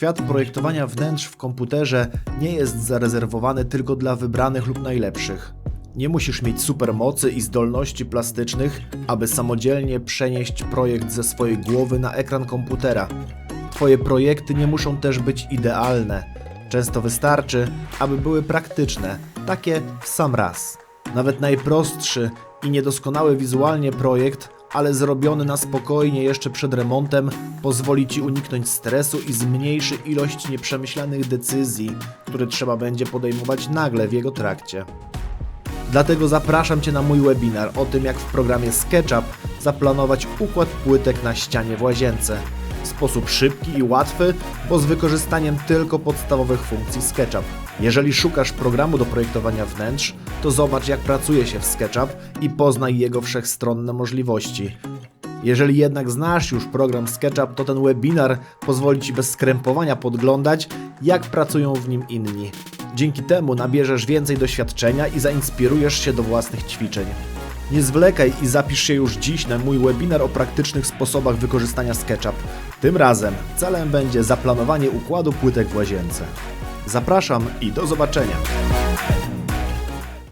Świat projektowania wnętrz w komputerze nie jest zarezerwowany tylko dla wybranych lub najlepszych. Nie musisz mieć supermocy i zdolności plastycznych, aby samodzielnie przenieść projekt ze swojej głowy na ekran komputera. Twoje projekty nie muszą też być idealne. Często wystarczy, aby były praktyczne, takie w sam raz. Nawet najprostszy i niedoskonały wizualnie projekt, ale zrobiony na spokojnie jeszcze przed remontem, pozwoli Ci uniknąć stresu i zmniejszy ilość nieprzemyślanych decyzji, które trzeba będzie podejmować nagle w jego trakcie. Dlatego zapraszam Cię na mój webinar o tym, jak w programie SketchUp zaplanować układ płytek na ścianie w łazience. W sposób szybki i łatwy, bo z wykorzystaniem tylko podstawowych funkcji SketchUp. Jeżeli szukasz programu do projektowania wnętrz, to zobacz jak pracuje się w SketchUp i poznaj jego wszechstronne możliwości. Jeżeli jednak znasz już program SketchUp, to ten webinar pozwoli Ci bez skrępowania podglądać, jak pracują w nim inni. Dzięki temu nabierzesz więcej doświadczenia i zainspirujesz się do własnych ćwiczeń. Nie zwlekaj i zapisz się już dziś na mój webinar o praktycznych sposobach wykorzystania SketchUp. Tym razem celem będzie zaplanowanie układu płytek w łazience. Zapraszam i do zobaczenia.